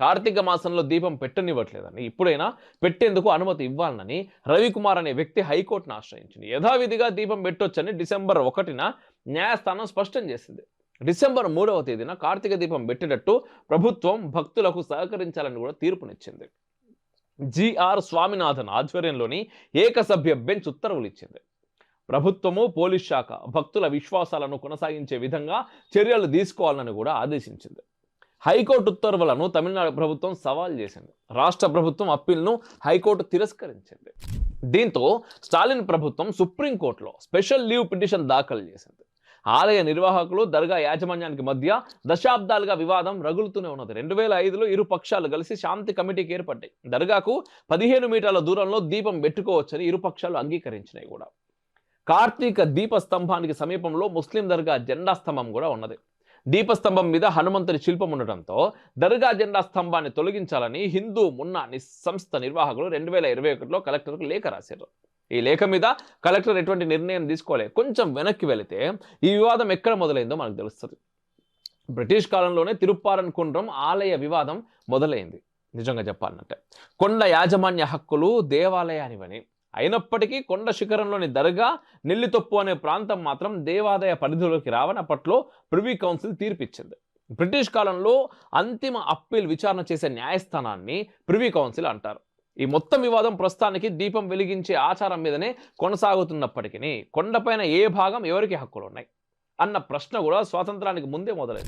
కార్తీక మాసంలో దీపం పెట్టనివ్వట్లేదని ఇప్పుడైనా పెట్టేందుకు అనుమతి ఇవ్వాలని రవికుమార్ అనే వ్యక్తి హైకోర్టును ఆశ్రయించింది. యథావిధిగా దీపం పెట్టొచ్చని డిసెంబర్ ఒకటిన న్యాయస్థానం స్పష్టం చేసింది. డిసెంబర్ మూడవ తేదీన కార్తీక దీపం పెట్టేటట్టు ప్రభుత్వం భక్తులకు సహకరించాలని కూడా తీర్పునిచ్చింది. జిఆర్ స్వామినాథన్ ఆధ్వర్యంలోని ఏకసభ్య బెంచ్ ఉత్తర్వులు ఇచ్చింది ప్రభుత్వము పోలీస్ శాఖ భక్తుల విశ్వాసాలను కొనసాగించే విధంగా చర్యలు తీసుకోవాలని కూడా ఆదేశించింది. హైకోర్టు ఉత్తర్వులను తమిళనాడు ప్రభుత్వం సవాల్ చేసింది. రాష్ట్ర ప్రభుత్వం అప్పీల్ను హైకోర్టు తిరస్కరించింది. దీంతో స్టాలిన్ ప్రభుత్వం సుప్రీంకోర్టులో స్పెషల్ లీవ్ పిటిషన్ దాఖలు చేసింది. ఆలయ నిర్వాహకులు దర్గా యాజమాన్యానికి మధ్య దశాబ్దాలుగా వివాదం రగులుతూనే ఉన్నది. రెండు వేల ఐదులో ఇరు పక్షాలు కలిసి శాంతి కమిటీకి ఏర్పడ్డాయి. దర్గాకు పదిహేను మీటర్ల దూరంలో దీపం పెట్టుకోవచ్చని ఇరు పక్షాలు అంగీకరించినాయి కూడా. కార్తీక దీపస్తంభానికి సమీపంలో ముస్లిం దర్గా జెండా స్తంభం కూడా ఉన్నది. దీపస్తంభం మీద హనుమంతుని శిల్పం ఉండటంతో దర్గా జెండా స్తంభాన్ని తొలగించాలని హిందూ మున్నా సంస్థ నిర్వాహకులు రెండు వేల ఇరవై ఒకటిలో కలెక్టర్కు లేఖ రాశారు. ఈ లేఖ మీద కలెక్టర్ ఎటువంటి నిర్ణయం తీసుకోలే కొంచెం వెనక్కి వెళితే ఈ వివాదం ఎక్కడ మొదలైందో మనకు తెలుస్తుంది. బ్రిటిష్ కాలంలోనే తిరుప్పారన్ కుండ్రం ఆలయ వివాదం మొదలైంది. నిజంగా చెప్పాలంటే కొండ యాజమాన్య హక్కులు దేవాలయానివని. అయినప్పటికీ కొండ శిఖరంలోని దర్గా నెల్లితొప్పు అనే ప్రాంతం మాత్రం దేవాదాయ పరిధిలోకి రావని అప్పట్లో ప్రివీ కౌన్సిల్ తీర్పిచ్చింది. బ్రిటిష్ కాలంలో అంతిమ అప్పీల్ విచారణ చేసే న్యాయస్థానాన్ని ప్రివీ కౌన్సిల్ అంటారు. ఈ మొత్తం వివాదం ప్రస్తుతానికి దీపం వెలిగించే ఆచారం మీదనే కొనసాగుతున్నప్పటికీ కొండపైన ఏ భాగం ఎవరికి హక్కులు ఉన్నాయి అన్న ప్రశ్న కూడా స్వాతంత్రానికి ముందే మొదలైంది.